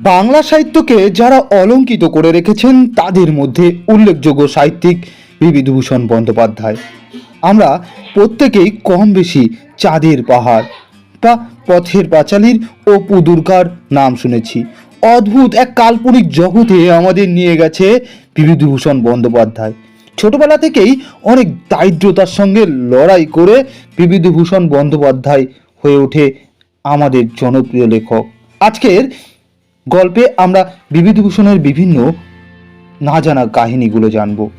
বাংলা সাহিত্যকে যারা অলঙ্কিত করে রেখেছেন, তাদের মধ্যে উল্লেখযোগ্য সাহিত্যিক বিবিধভূষণ বন্দ্যোপাধ্যায়। আমরা প্রত্যেকেই কম বেশি চাঁদের পাহাড় বা পথের পাঁচালীর অপু দুর্গার নাম শুনেছি। অদ্ভুত এক কাল্পনিক জগতে আমাদের নিয়ে গেছে বিবিধভূষণ বন্দ্যোপাধ্যায়। ছোটবেলা থেকেই অনেক দারিদ্রতার সঙ্গে লড়াই করে বিবিধভূষণ বন্দ্যোপাধ্যায় হয়ে ওঠে আমাদের জনপ্রিয় লেখক। আজকের গল্পে আমরা বিবিধভূষণের বিভিন্ন না জানা কাহিনীগুলো জানব।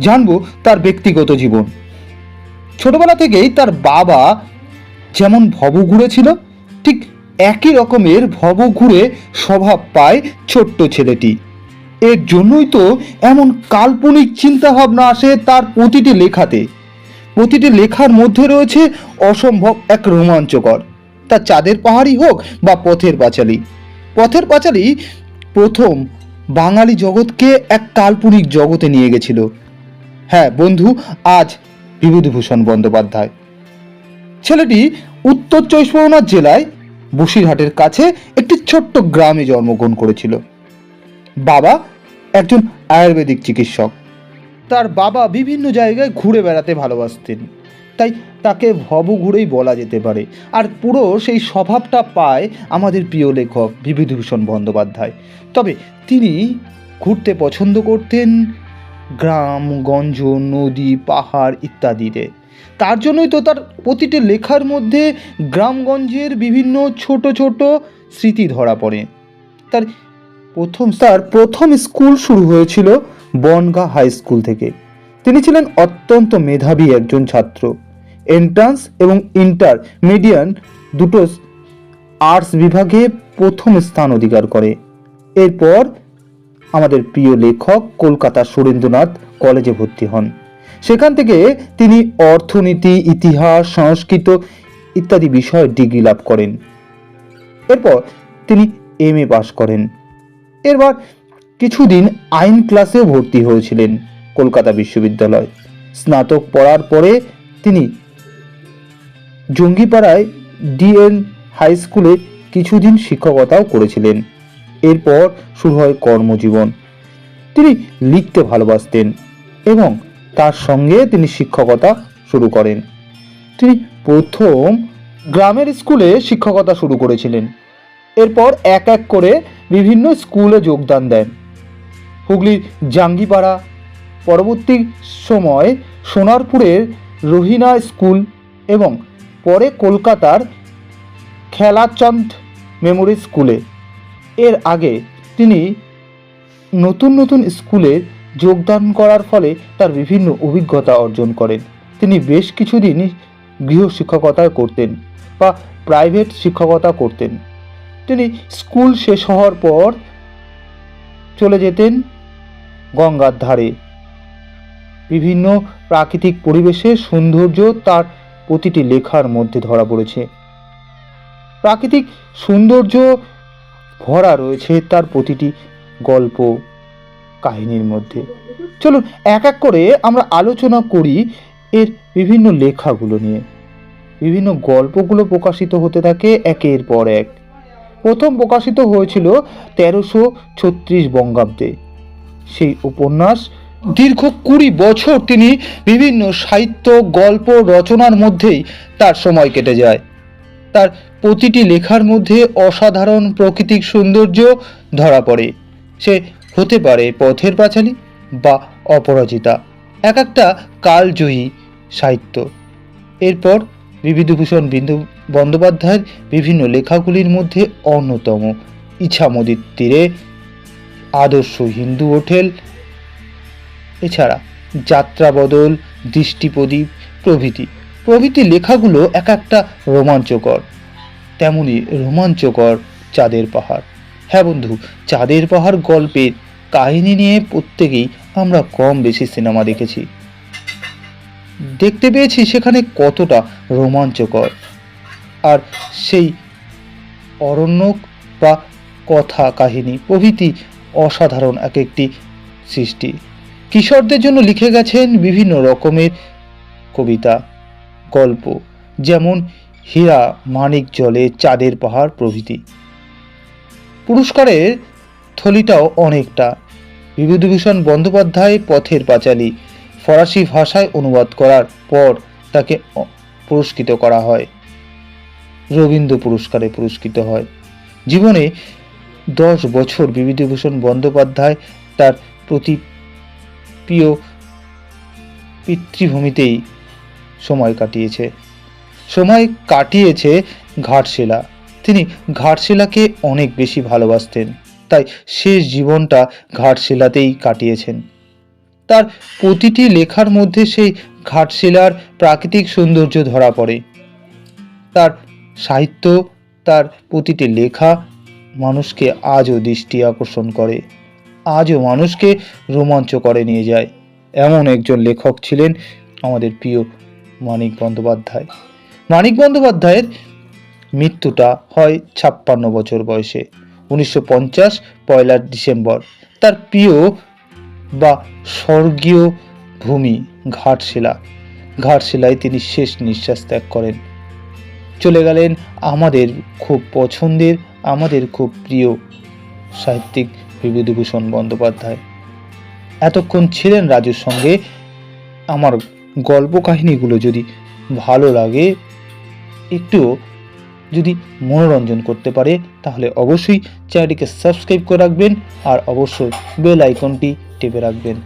জানব তার ব্যক্তিগত জীবন। ছোটবেলা থেকেই তার বাবা যেমন ভবঘুরে ছিল, ঠিক একই রকমের ভবঘুরে স্বভাব পায় ছোট্ট ছেলেটি। এর জন্যই তো এমন কাল্পনিক চিন্তাভাবনা আসে তার প্রতিটি লেখাতে। প্রতিটি লেখার মধ্যে রয়েছে অসম্ভব এক রোমাঞ্চকর। তা চাঁদের পাহাড়ই হোক বা পথের পাঁচালী। পথের পাঁচালী প্রথম বাঙালি জগৎকে এক কাল্পনিক জগতে নিয়ে গেছিল। হ্যাঁ বন্ধু, আজ বিভূতিভূষণ বন্দ্যোপাধ্যায়। ছেলেটি উত্তর চব্বিশ পরগনা জেলায় বসিরহাটের কাছে একটি ছোট্ট গ্রামে জন্মগ্রহণ করেছিল। বাবা একজন আয়ুর্বেদিক চিকিৎসক। তার বাবা বিভিন্ন জায়গায় ঘুরে বেড়াতে ভালোবাসতেন। তাই তাকে ভবঘুরেই বলা যেতে পারে। আর পুরো সেই স্বভাবটা পায় আমাদের প্রিয় লেখক বিভূতিভূষণ বন্দ্যোপাধ্যায়। তবে তিনি ঘুরতে পছন্দ করতেন গ্রাম, গঞ্জ, নদী, পাহাড় ইত্যাদিতে। তার জন্যই তো তার প্রতিটি লেখার মধ্যে গ্রামগঞ্জের বিভিন্ন ছোট ছোট স্মৃতি ধরা পড়ে। তার প্রথম তার প্রথম স্কুল শুরু হয়েছিল বনগা হাই স্কুল থেকে। তিনি ছিলেন অত্যন্ত মেধাবী একজন ছাত্র। এন্ট্রান্স এবং ইন্টার মিডিয়ান দুটো আর্টস বিভাগে প্রথম স্থান অধিকার করে। এরপর আমাদের প্রিয় লেখক কলকাতার সুরেন্দ্রনাথ কলেজে ভর্তি হন। সেখান থেকে তিনি অর্থনীতি, ইতিহাস, সংস্কৃত ইত্যাদি বিষয়ে ডিগ্রি লাভ করেন। এরপর তিনি এম এ পাশ করেন। এরপর কিছুদিন আইন ক্লাসে ভর্তি হয়েছিলেন কলকাতা বিশ্ববিদ্যালয়। স্নাতক পড়ার পরে তিনি জঙ্গিপাড়ায় ডিএন হাই স্কুলে কিছুদিন শিক্ষকতাও করেছিলেন। এরপর শুরু হয় কর্মজীবন। তিনি লিখতে ভালোবাসতেন এবং তার সঙ্গে তিনি শিক্ষকতা শুরু করেন। তিনি প্রথম গ্রামের স্কুলে শিক্ষকতা শুরু করেছিলেন। এরপর এক এক করে বিভিন্ন স্কুলে যোগদান দেন। হুগলির জাঙ্গিপাড়া, পরবর্তী সময় সোনারপুরের রোহিনা স্কুল এবং পরে কলকাতার খেলাচন্দ মেমোরি স্কুলে। এর আগে তিনি নতুন নতুন স্কুলে যোগদান করার ফলে তার বিভিন্ন অভিজ্ঞতা অর্জন করেন। তিনি বেশ কিছুদিন গৃহ শিক্ষকতা করতেন বা প্রাইভেট শিক্ষকতা করতেন। তিনি স্কুল শেষ হওয়ার পর চলে যেতেন গঙ্গার ধারে। বিভিন্ন প্রাকৃতিক পরিবেশের সৌন্দর্য তার প্রতিটি লেখার মধ্যে ধরা পড়েছে। প্রাকৃতিক সৌন্দর্য ভরা রয়েছে তার প্রতিটি গল্প কাহিনীর মধ্যে। চলুন এক এক করে আমরা আলোচনা করি এর বিভিন্ন লেখাগুলো নিয়ে। বিভিন্ন গল্পগুলো প্রকাশিত হতে থাকে একের পর এক। প্রথম প্রকাশিত হয়েছিল তেরোশো ছত্রিশ বঙ্গাব্দে। সেই উপন্যাস দীর্ঘ কুড়ি বছর তিনি বিভিন্ন সাহিত্য, গল্প, রচনার মধ্যেই তার সময় কেটে যায়। তার প্রতিটি লেখার মধ্যে অসাধারণ প্রাকৃতিক সৌন্দর্য ধরা পড়ে। সে হতে পারে পথের পাঁচালী বা অপরাজিতা। এক একটা কালজয়ী সাহিত্য। এরপর বিবিধভূষণ বিন্দু বন্দ্যোপাধ্যায়ের বিভিন্ন লেখাগুলির মধ্যে অন্যতম। ইছামতির তীরে আদর্শ হিন্দু হোটেল এছাড়া যাত্রা বদল দৃষ্টিপ্রদীপ প্রভৃতি। প্রভৃতি লেখাগুলো এক একটা রোমাঞ্চকর। তেমনি রোমাঞ্চকর চাঁদের পাহাড়। হ্যাঁ বন্ধু, চাঁদের পাহাড় গল্পের কাহিনী নিয়ে প্রত্যেকেই আমরা কম বেশি সিনেমা দেখেছি। দেখতে পেয়েছি সেখানে কতটা রোমাঞ্চকর। আর সেই অরণ্যক বা কথা কাহিনী প্রভৃতি অসাধারণ এক একটি সৃষ্টি। কিশোরদের জন্য লিখে গেছেন বিভিন্ন রকমের কবিতা, গল্প, যেমন হীরা মানিক জলে চাঁদের পাহাড় প্রভৃতি। পুরস্কারের থলিটাও অনেকটা। বিভূতিভূষণ বন্দ্যোপাধ্যায় পথের পাঁচালী, ফরাসি ভাষায় অনুবাদ করার পর তাকে পুরস্কৃত করা হয়। রবীন্দ্র পুরস্কারে পুরস্কৃত হয়। জীবনে দশ বছর বিভূতিভূষণ বন্দ্যোপাধ্যায় তার প্রতি প্রিয় পিতৃভূমিতেই সময় কাটিয়েছে। সময় কাটিয়েছে ঘাটশিলা। তিনি ঘাটশিলাকে অনেক বেশি ভালোবাসতেন, তাই শেষ জীবনটা ঘাটশিলাতেই কাটিয়েছেন। তার প্রতিটি লেখার মধ্যে সেই ঘাটশিলার প্রাকৃতিক সৌন্দর্য ধরা পড়ে। তার সাহিত্য, তার প্রতিটি লেখা মানুষকে আজও দৃষ্টি আকর্ষণ করে। আজও মানুষকে রোমাঞ্চ করে নিয়ে যায়। এমন একজন লেখক ছিলেন আমাদের প্রিয় মানিক বন্দ্যোপাধ্যায়। মানিক বন্দ্যোপাধ্যায়ের মৃত্যুটা হয় ছাপ্পান্ন বছর বয়সে, উনিশশো পঞ্চাশ পয়লা ডিসেম্বর। তার প্রিয় বা স্বর্গীয় ভূমি ঘাটশিলা। ঘাটশিলায় তিনি শেষ নিঃশ্বাস ত্যাগ করেন। চলে গেলেন আমাদের খুব পছন্দের, আমাদের খুব প্রিয় সাহিত্যিক বিভূতিভূষণ বন্দ্যোপাধ্যায়। এতক্ষণ ছিলেন রাজুর সঙ্গে। আমার গল্প কাহিনীগুলো যদি ভালো লাগে একটু যদি মনোরঞ্জন করতে পারে, তাহলে অবশ্যই চ্যানেলটিকে সাবস্ক্রাইব করে রাখবেন আর অবশ্যই বেল আইকনটি টেপে রাখবেন।